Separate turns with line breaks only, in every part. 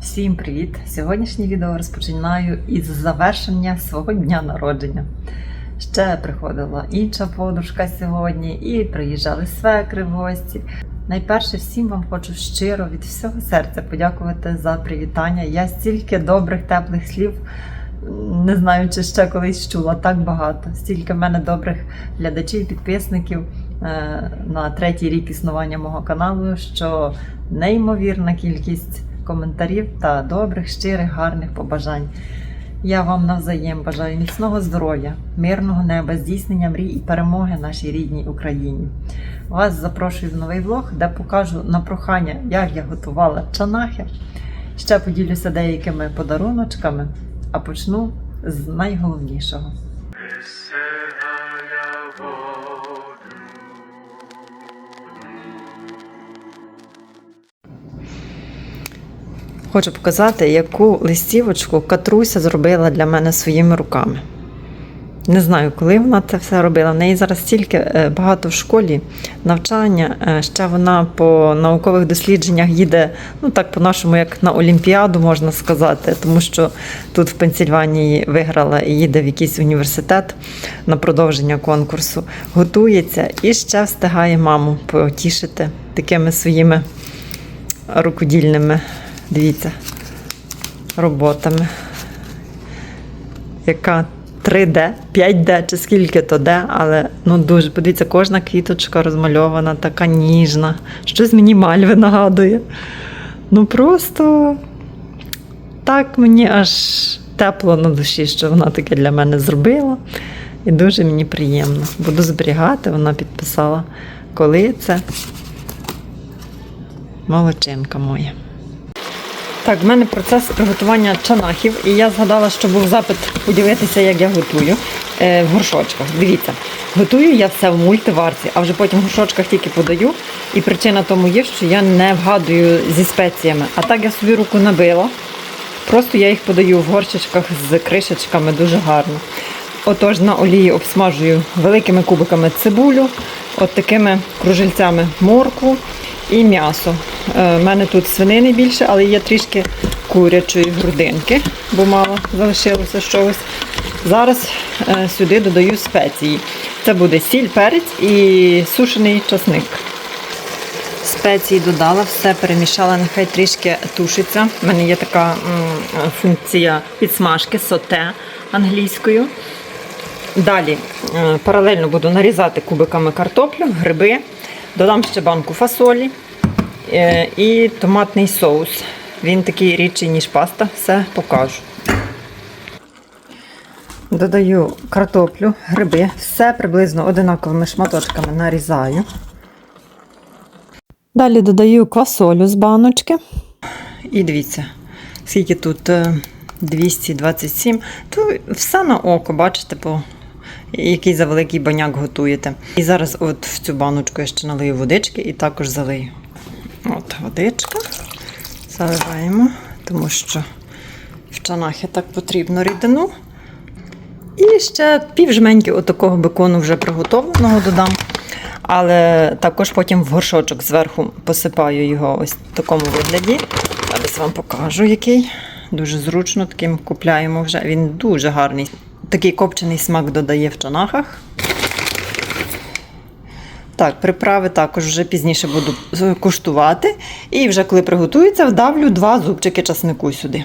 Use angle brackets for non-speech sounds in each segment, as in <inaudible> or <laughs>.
Всім привіт! Сьогоднішнє відео розпочинаю із завершення свого дня народження. Ще приходила інша подружка сьогодні і приїжджали свекри в гості. Найперше всім вам хочу щиро від всього серця подякувати за привітання. Я стільки добрих, теплих слів. Не знаю, чи ще колись чула так багато. Стільки в мене добрих глядачів, підписників е, на третій рік існування мого каналу, що неймовірна кількість коментарів та добрих, щирих, гарних побажань. Я вам навзаєм бажаю міцного здоров'я, мирного неба, здійснення мрій і перемоги нашій рідній Україні. Вас запрошую в новий влог, де покажу на прохання, як я готувала чанахи. Ще поділюся деякими подаруночками, а почну з найголовнішого. Хочу показати, яку листівочку Катруся зробила для мене своїми руками. Не знаю, коли вона це все робила. В неї зараз стільки е, багато в школі навчання. Е, Ще вона по наукових дослідженнях їде, ну так по-нашому, як на Олімпіаду, можна сказати, тому що тут в Пенсільванії виграла і їде в якийсь університет на продовження конкурсу. Готується і ще встигає маму потішити такими своїми рукодільними, дивіться, роботами. Яка 3D, 5D чи скільки то де, але ну дуже подивіться, кожна квіточка розмальована, така ніжна. Щось мені мальви нагадує. Ну просто так мені аж тепло на душі, що вона таке для мене зробила. І дуже мені приємно. Буду зберігати, вона підписала, коли це молодчинка моя. Так, в мене процес приготування чанахів, і я згадала, що був запит подивитися, як я готую е, в горшочках. Дивіться, готую я все в мультиварці, а вже потім в горшочках тільки подаю. І причина тому є, що я не вгадую зі спеціями. А так я собі руку набила. Просто я їх подаю в горщичках з кришечками дуже гарно. Отож, на олії обсмажую великими кубиками цибулю, от такими кружельцями моркву і м'ясо. У мене тут свинини більше, але є трішки курячої грудинки, бо мало залишилося чогось. Зараз е, сюди додаю спеції. Це буде сіль, перець і сушений часник. Спеції додала, все перемішала, нехай трішки тушиться. У мене є така функція підсмажки, соте англійською. Далі е, паралельно буду нарізати кубиками картоплю, гриби, додам ще банку фасолі е, і томатний соус. Він такий рідший, ніж паста, все покажу. Додаю картоплю, гриби, все приблизно одинаковими шматочками нарізаю. Далі додаю квасолю з баночки. І дивіться, скільки тут е, 227, то все на око, бачите, по який за великий баняк готуєте. І зараз от в цю баночку я ще налию водички і також залию. От водичка. Заливаємо, тому що в чанахи так потрібно рідину. І ще пів жменьки отакого бекону вже приготовленого додам. Але також потім в горшочок зверху посипаю його ось в такому вигляді. Зараз вам покажу, який. Дуже зручно таким купляємо вже. Він дуже гарний. Такий копчений смак додає в чанахах. Так, приправи також вже пізніше буду е, куштувати. І вже коли приготується, вдавлю два зубчики часнику сюди.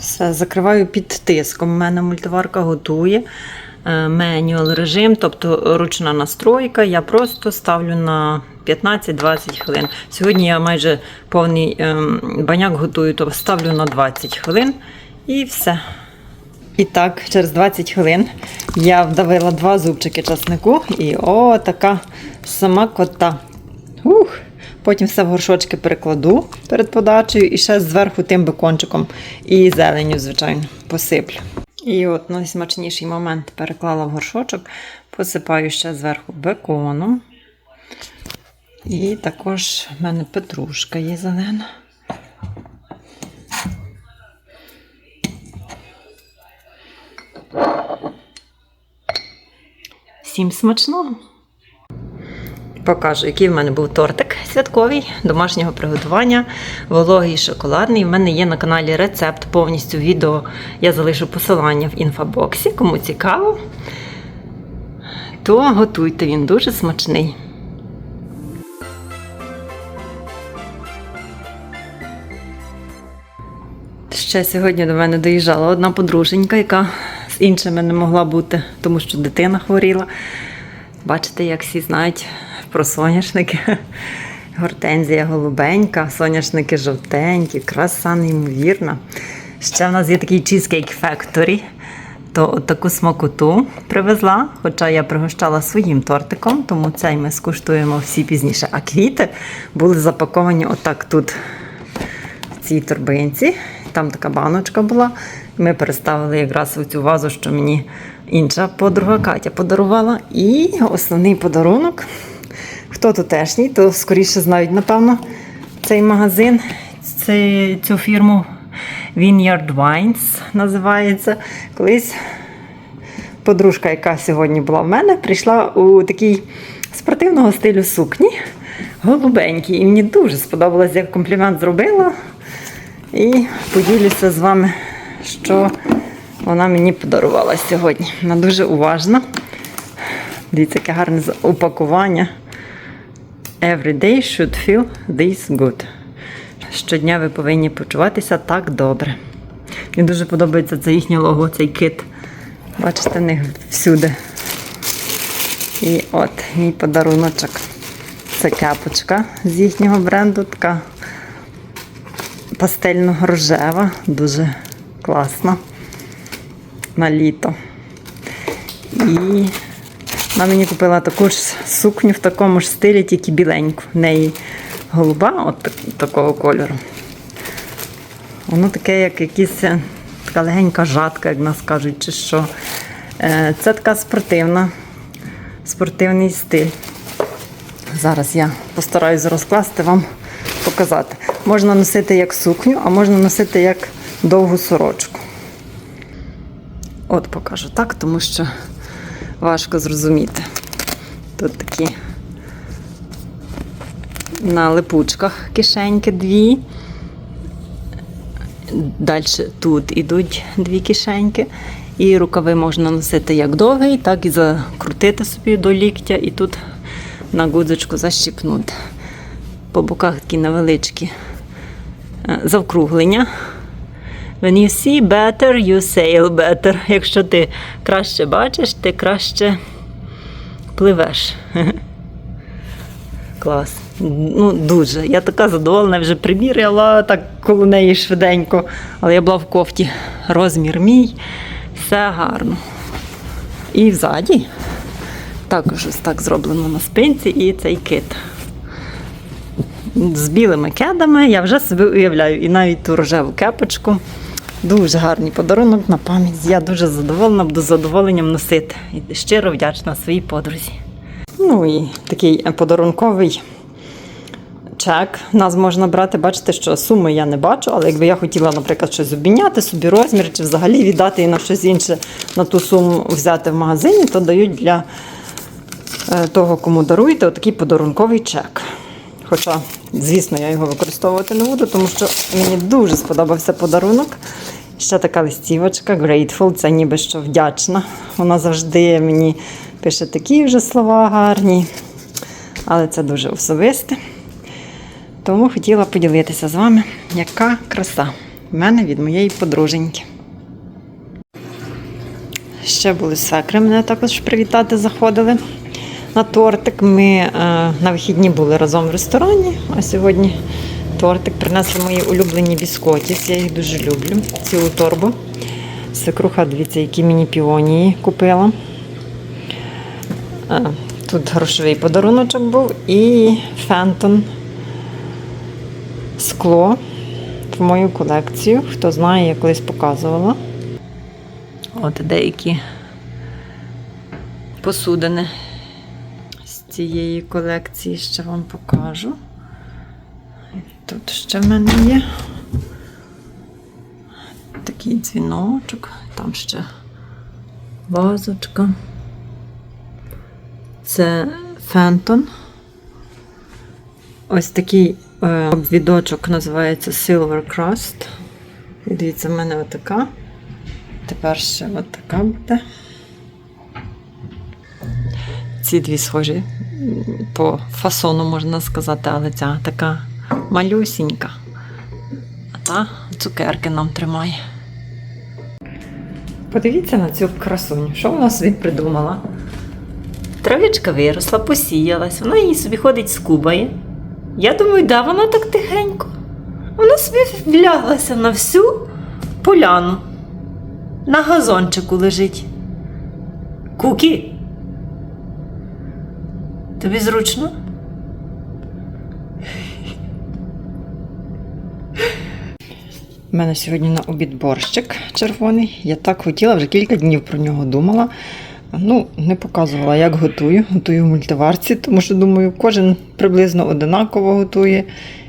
Все, закриваю під тиском. У мене мультиварка готує менюал режим, тобто ручна настройка. Я просто ставлю на 15-20 хвилин. Сьогодні я майже повний ем, баняк готую, то ставлю на 20 хвилин і все. І так, через 20 хвилин я вдавила два зубчики часнику і о, така сама кота. Ух! Потім все в горшочки перекладу перед подачею і ще зверху тим бекончиком і зеленю, звичайно, посиплю. І от найсмачніший момент переклала в горшочок, посипаю ще зверху беконом. І також в мене петрушка є зелена. Всім смачного! Покажу, який в мене був тортик святковий домашнього приготування, вологий шоколадний. В мене є на каналі рецепт повністю відео. Я залишу посилання в інфобоксі. Кому цікаво, то готуйте, він дуже смачний. Ще сьогодні до мене доїжджала одна подруженька, яка іншими не могла бути, тому що дитина хворіла. Бачите, як всі знають про соняшники. <laughs> Гортензія голубенька, соняшники жовтенькі, краса неймовірна. Ще в нас є такий Cheesecake Factory. То от таку смакоту привезла, хоча я пригощала своїм тортиком, тому цей ми скуштуємо всі пізніше. А квіти були запаковані отак тут в цій торбинці. Там така баночка була. Ми переставили якраз у цю вазу, що мені інша подруга Катя подарувала. І основний подарунок. Хто тутешній, то скоріше знають, напевно, цей магазин, цю фірму Vineyard Wines називається. Колись подружка, яка сьогодні була в мене, прийшла у такій спортивного стилю сукні, голубенькій. І мені дуже сподобалось, як комплімент зробила. І поділюся з вами, що вона мені подарувала сьогодні. Вона дуже уважна. Дивіться, яке гарне упакування. Every day should feel this good. Щодня ви повинні почуватися так добре. Мені дуже подобається це їхнє лого, цей кит. Бачите, в них всюди. І от мій подаруночок. Це кепочка з їхнього бренду. Така пастельно-рожева, дуже класна на літо. І вона мені купила таку ж сукню в такому ж стилі, тільки біленьку. В неї голуба от такого кольору. Воно таке, як якась е, така легенька жатка, як нас кажуть, чи що. Е, Це така спортивна, спортивний стиль. Зараз я постараюсь розкласти вам показати. Можна носити як сукню, а можна носити як довгу сорочку. От покажу так, тому що важко зрозуміти. Тут такі на липучках кишеньки дві. Далі тут ідуть дві кишеньки. І рукави можна носити як довгий, так і закрутити собі до ліктя, і тут на гудзочку защіпнути. По боках такі невеличкі завкруглення. When you see better, you sail better. <laughs> Якщо ти краще бачиш, ти краще пливеш. <laughs> Клас. Ну, дуже. Я така задоволена, вже приміряла так коло неї швиденько. Але я була в кофті. Розмір мій. Все гарно. І взаді також ось так зроблено на спинці і цей кит. З білими кедами я вже собі уявляю. І навіть ту рожеву кепочку. Дуже гарний подарунок на пам'ять. Я дуже задоволена, буду з задоволенням носити. І щиро вдячна своїй подрузі. Ну і такий подарунковий чек. Нас можна брати, бачите, що суми я не бачу, але якби я хотіла, наприклад, щось обміняти собі розмір чи взагалі віддати і на щось інше на ту суму взяти в магазині, то дають для е, того, кому даруєте, отакий подарунковий чек. Хоча, звісно, я його використовувати не буду, тому що мені дуже сподобався подарунок. Ще така листівочка, grateful, це ніби що вдячна. Вона завжди мені пише такі вже слова гарні, але це дуже особисте. Тому хотіла поділитися з вами, яка краса в мене від моєї подруженьки. Ще були свекри, мене також привітати заходили на тортик. Ми е, на вихідні були разом в ресторані, а сьогодні тортик принесли мої улюблені біскотіс. Я їх дуже люблю. Цілу торбу. Свекруха, дивіться, які мені піонії купила. Е, Тут грошовий подаруночок був і фентон скло в мою колекцію. Хто знає, я колись показувала. От деякі посудини цієї колекції ще вам покажу. Тут ще в мене є такий дзвіночок, там ще вазочка. Це Фентон Ось такий е, обвідочок називається Silver Crust. І дивіться, в мене отака. Тепер ще отака буде. Ці дві схожі по фасону, можна сказати, але ця така малюсінька. А та цукерки нам тримає. Подивіться на цю красуню. Що вона собі придумала? Травичка виросла, посіялась, вона її собі ходить скубає. Я думаю, да, вона так тихенько. Вона собі вляглася на всю поляну. На газончику лежить. Кукі. Тобі зручно? У мене сьогодні на обід борщик червоний. Я так хотіла, вже кілька днів про нього думала. Ну, не показувала, як готую. Готую в мультиварці, тому що, думаю, кожен приблизно одинаково готує,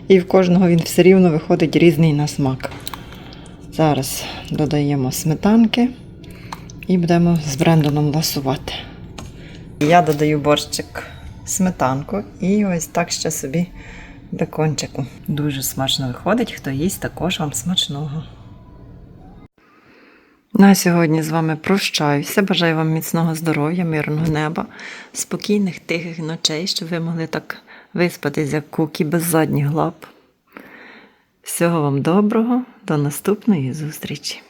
і в кожного він все рівно виходить різний на смак. Зараз додаємо сметанки і будемо з Брендоном ласувати. Я додаю борщик сметанку і ось так ще собі бекончику. Дуже смачно виходить. Хто їсть, також вам смачного. На сьогодні з вами прощаюся. Бажаю вам міцного здоров'я, мирного неба, спокійних, тихих ночей, щоб ви могли так виспатись, як куки без задніх лап. Всього вам доброго, до наступної зустрічі!